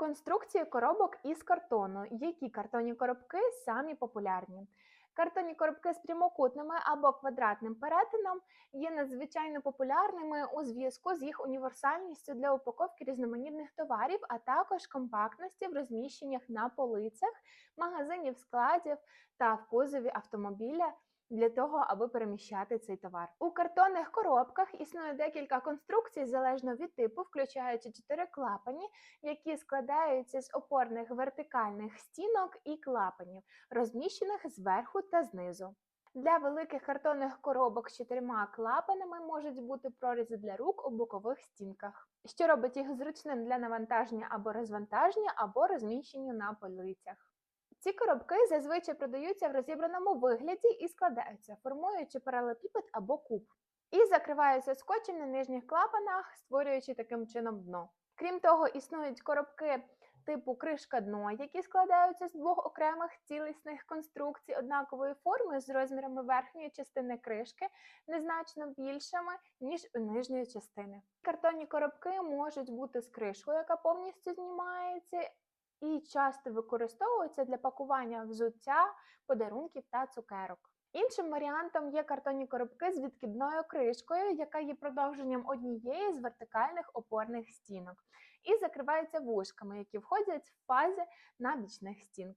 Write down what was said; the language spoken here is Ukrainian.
Конструкції коробок із картону. Які картонні коробки самі популярні? Картонні коробки з прямокутними або квадратним перетином є надзвичайно популярними у зв'язку з їх універсальністю для упаковки різноманітних товарів, а також компактності в розміщеннях на полицях, магазинів, складів та в кузові автомобіля для того, аби переміщати цей товар. У картонних коробках існує декілька конструкцій залежно від типу, включаючи чотири клапані, які складаються з опорних вертикальних стінок і клапанів, розміщених зверху та знизу. Для великих картонних коробок з чотирма клапанами можуть бути прорізи для рук у бокових стінках, що робить їх зручним для навантаження або розвантаження, або розміщення на полицях. Ці коробки зазвичай продаються в розібраному вигляді і складаються, формуючи паралелепіпед або куб, і закриваються скотчем на нижніх клапанах, створюючи таким чином дно. Крім того, існують коробки типу кришка дно, які складаються з двох окремих цілісних конструкцій однакової форми з розмірами верхньої частини кришки незначно більшими, ніж у нижньої частини. Картонні коробки можуть бути з кришкою, яка повністю знімається, і часто використовуються для пакування взуття, подарунків та цукерок. Іншим варіантом є картонні коробки з відкидною кришкою, яка є продовженням однієї з вертикальних опорних стінок, і закривається вушками, які входять в фазі на бічних стінках.